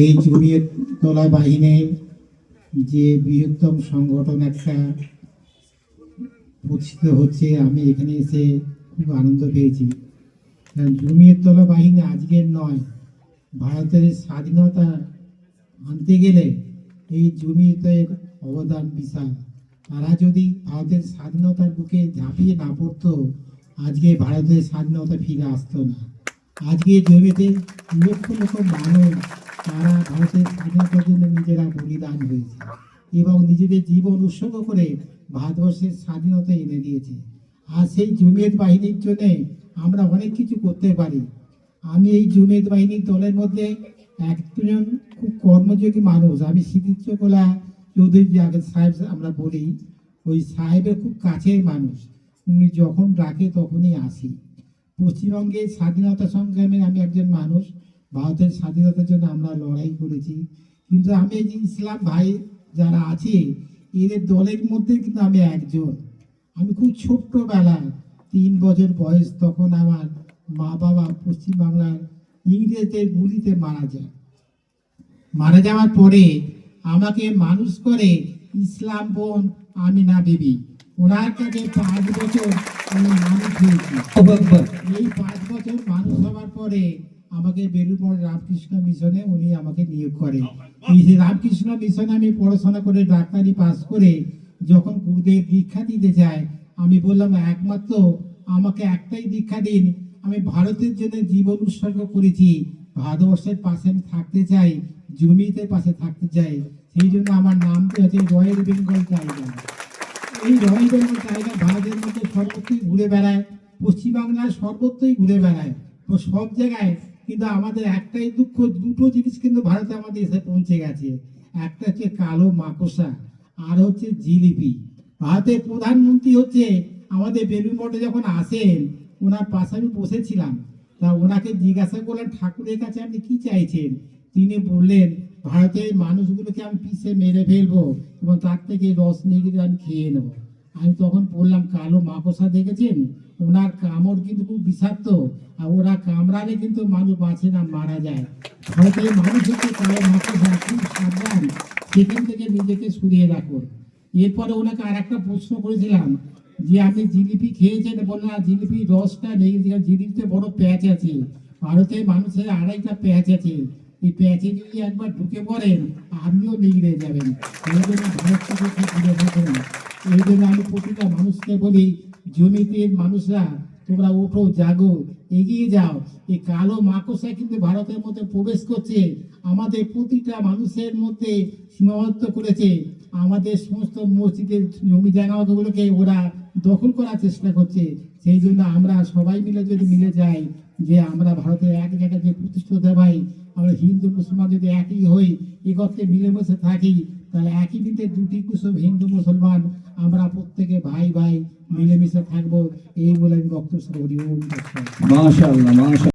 এই জমিয়ত তোলা বাহিনীর যে বৃহত্তম সংগঠন একটা প্রতিষ্ঠিত হচ্ছে, আমি এখানে এসে খুব আনন্দ পেয়েছি। জমিয়ত তোলা বাহিনী আজকের নয়, ভারতের স্বাধীনতা আনতে গেলে এই জমিয়তের অবদান বিশাল। তারা যদি ভারতের স্বাধীনতার বুকে ঝাঁপিয়ে না পড়তো, আজকে ভারতের স্বাধীনতা ফিরে আসতো না। আজকে জমিতে লক্ষ লক্ষ মানুষ তারা ভারতের স্বাধীনতার জন্য নিজেরা বলিদান হয়েছে এবং নিজেদের জীবন উৎসর্গ করে ভারতবর্ষের স্বাধীনতা এনে দিয়েছে। আর সেই জমিয়ত বাহিনীর জন্য আমরা অনেক কিছু করতে পারি। আমি এই জমিয়ত বাহিনীর দলের মধ্যে একজন খুব কর্মযোগী মানুষ। আমি শ্রীচিত্রকলা চৌধুরী যাকে সাহেব আমরা বলি। ওই সাহেবের খুব কাছের মানুষ। উনি যখন ডাকে তখনই আসি। পশ্চিমবঙ্গের স্বাধীনতা সংগ্রামে আমি একজন মানুষ। ভারতের স্বাধীনতার জন্য আমরা লড়াই করেছি। কিন্তু আমি এই যে ইসলাম ভাই যারা আছে, এদের দলের মধ্যে কিন্তু আমি একজন। আমি খুব ছোট্টবেলায় তিন বছর বয়স তখন আমার মা বাবা পশ্চিমবাংলার ইংরেজদের গুলিতে মারা যায়। মারা যাওয়ার পরে আমাকে মানুষ করে, ইসলাম বোন আমিনা বিবি। ওনার কাছে পাঁচ বছর আমি এই পাঁচ বছর মানুষ হওয়ার পরে আমাকে বেলুড়মঠ রামকৃষ্ণ মিশনে উনি আমাকে নিয়োগ করে এই রামকৃষ্ণ মিশনে আমি পড়াশোনা করে ডাক্তারি পাস করে যখন গুরুদেব দীক্ষা দিতে চাই আমি বললাম, একমাত্র আমাকে একটাই দীক্ষা দিন। আমি ভারতের জন্য জীবন উৎসর্গ করেছি। ভারতবর্ষের পাশে আমি থাকতে চাই, জমিতে পাশে থাকতে চাই। সেই জন্য আমার নামটি হচ্ছে রয়্যাল বেঙ্গল টাইগার। এই রয়্যাল বেঙ্গল টাইগার মধ্যে সর্বত্রই ঘুরে বেড়ায়, পশ্চিমবাংলার সর্বত্রই ঘুরে বেড়ায়। তো সব জায়গায় কিন্তু আমাদের একটাই দুঃখ, দুটো জিনিস কিন্তু ভারতে আমাদের এসে পৌঁছে গেছে। একটা হচ্ছে কালো মাকড়সা, আর হচ্ছে জিলিপি। ভারতের প্রধানমন্ত্রী হচ্ছে আমাদের বেলুর মঠে যখন আসেন, ওনার পাশে আমি বসেছিলাম। তা ওনাকে জিজ্ঞাসা করলেন ঠাকুরের কাছে আপনি কি চাইছেন? তিনি বললেন, ভারতের মানুষগুলোকে আমি পিষে মেরে ফেলব এবং তার থেকে রস নিয়ে আমি খেয়ে নেব। আমি তখন বললাম, কালো মাকসা দেখেছেন? ওনার কামড় কিন্তু খুব বিষাক্ত, আর ওরা কামড়ালে কিন্তু মানুষ বাঁচে না, মারা যায়। ভারতের মানুষ হচ্ছে কালো মাকড়সা খুব সাবধান, সেখান থেকে নিজেকে সরিয়ে রাখুন। এরপরে ওনাকে আর একটা প্রশ্ন করেছিলাম, যে আপনি জিলিপি খেয়েছেন? বললেন না জিলিপি রসটা নেই, জিলিপিতে বড় প্যাচ আছে ভারতের মানুষের আড়াইটা প্যাচ আছে। এই প্যাচে যদি একবার ঢুকে পড়েন আপনিও নিগড়ে যাবেন। এই জন্য ভারত এই জন্য আমি প্রতিটা মানুষকে বলি, জমিতে মানুষরা, তোমরা ওঠো, জাগো, এগিয়ে যাও। এই কালো মাকড়সা কিন্তু ভারতের মধ্যে প্রবেশ করছে। আমাদের প্রতিটা মানুষের মধ্যে সীমাবদ্ধ করেছে। আমাদের সমস্ত মসজিদের জমি জায়গাগুলোকে ওরা দখল করার চেষ্টা করছে। সেই জন্য আমরা সবাই মিলে যদি মিলে যাই যে আমরা ভারতের এক জায়গায় যে প্রতিষ্ঠিত ভাই আমরা হিন্দু, মুসলমান যদি একই হই, একত্রে মিলেমিশে থাকি, তাহলে একই দিনে দুটি কুসুম হিন্দু, মুসলমান, আমরা প্রত্যেকে ভাই ভাই মিলেমিশে থাকব। এই বলে আমি বক্তব্য